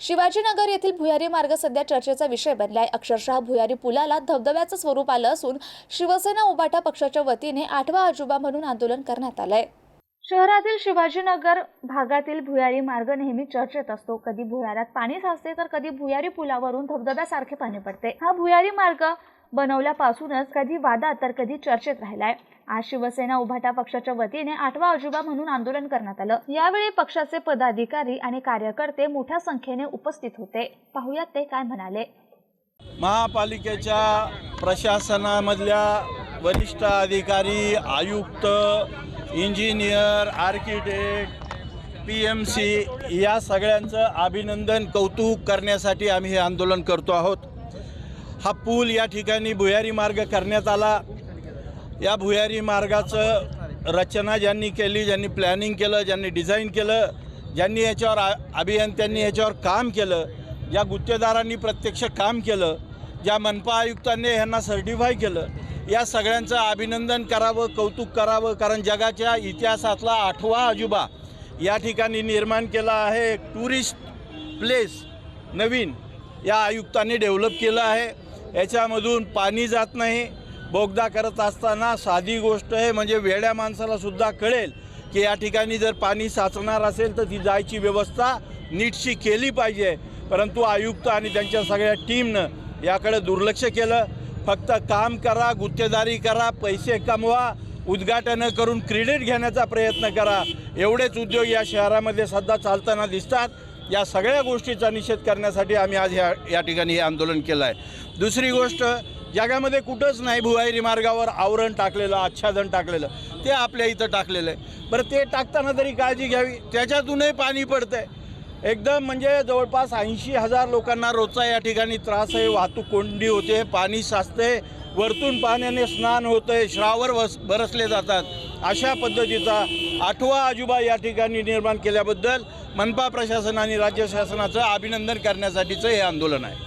शिवाजीनगर येथील भुयारी मार्ग सध्या चर्चेचा विषय बनलाय. अक्षरशः भुयारी पुलाला धबधब्याचं स्वरूप आलं असून शिवसेना उबाटा पक्षाच्या वतीने आठवा अजुबा म्हणून आंदोलन करण्यात आलंय. शहरातील शिवाजीनगर भागातील भुयारी मार्ग नेहमी चर्चेत असतो. कधी भुयारात पाणी साचते तर कधी भुयारी पुलावरून धबधब्यासारखे पाणी पडते. हा भुयारी मार्ग बनवल्यापासूनच कधी वादात तर कधी चर्चेत राहिलाय. आज शिवसेना उभाटा पक्षाच्या वतीने आठवा अजुबा म्हणून आंदोलन करण्यात आलं. यावेळी पक्षाचे पदाधिकारी आणि कार्यकर्ते मोठ्या संख्येने उपस्थित होते. पाहुयात ते काय म्हणाले. महापालिकेच्या प्रशासनामधल्या वरिष्ठ अधिकारी आयुक्त engineer architect P M C या सगळ्यांचं अभिनंदन कौतुक करण्यासाठी आम्ही हे आंदोलन करतो आहोत. हा पूल या ठिकाणी भुयारी मार्ग करण्यात आला. या भुयारी मार्गाचं रचना ज्यांनी केली ज्यांनी प्लॅनिंग केलं ज्यांनी डिझाईन केलं ज्यांनी याच्यावर आ अभियंत्यांनी याच्यावर काम केलं ज्या गुत्तेदारांनी प्रत्यक्ष काम केलं ज्या मनपा आयुक्तांनी ह्यांना सर्टिफाय केलं या सगळ्यांचं अभिनंदन करावं कौतुक करावं कारण जगाच्या इतिहासातला आठवा अजुबा या ठिकाणी निर्माण केला आहे. एक टुरिस्ट प्लेस नवीन या आयुक्तांनी डेव्हलप केलं आहे. याच्यामधून पाणी जात नाही. बोगदा करत असताना साधी गोष्ट आहे म्हणजे वेड्या माणसालासुद्धा कळेल की या ठिकाणी जर पाणी साचणार असेल तर ती जायची व्यवस्था नीटशी केली पाहिजे. परंतु आयुक्त आणि त्यांच्या सगळ्या टीमनं याकडे दुर्लक्ष केलं. फक्त काम करा गुत्तेदारी करा पैसे कमवा उद्घाटनं करून क्रेडिट घेण्याचा प्रयत्न करा. एवढेच उद्योग या शहरामध्ये सध्या चालताना दिसतात. या सगळ्या गोष्टीचा निषेध करण्यासाठी आम्ही आज ह्या या ठिकाणी हे आंदोलन केलं आहे. दुसरी गोष्ट जगामध्ये कुठंच नाही भुवारी मार्गावर आवरण टाकलेलं आच्छादन टाकलेलं. ते आपल्या इथं टाकलेलं आहे. बरं ते टाकताना तरी काळजी घ्यावी. त्याच्यातूनही पाणी पडतंय. एकदम म्हणजे जवळपास ऐंशी हजार लोकांना रोजचा या ठिकाणी त्रास आहे वाहतूक कोंडी होते पाणी साचते वरतून पाण्याने स्नान होतंय श्रावर वस बरसले जातात. अशा पद्धतीचा आठवा आजोबा या ठिकाणी निर्माण केल्याबद्दल मनपा प्रशासन आणि राज्य शासनाचं अभिनंदन करण्यासाठीचं हे आंदोलन आहे.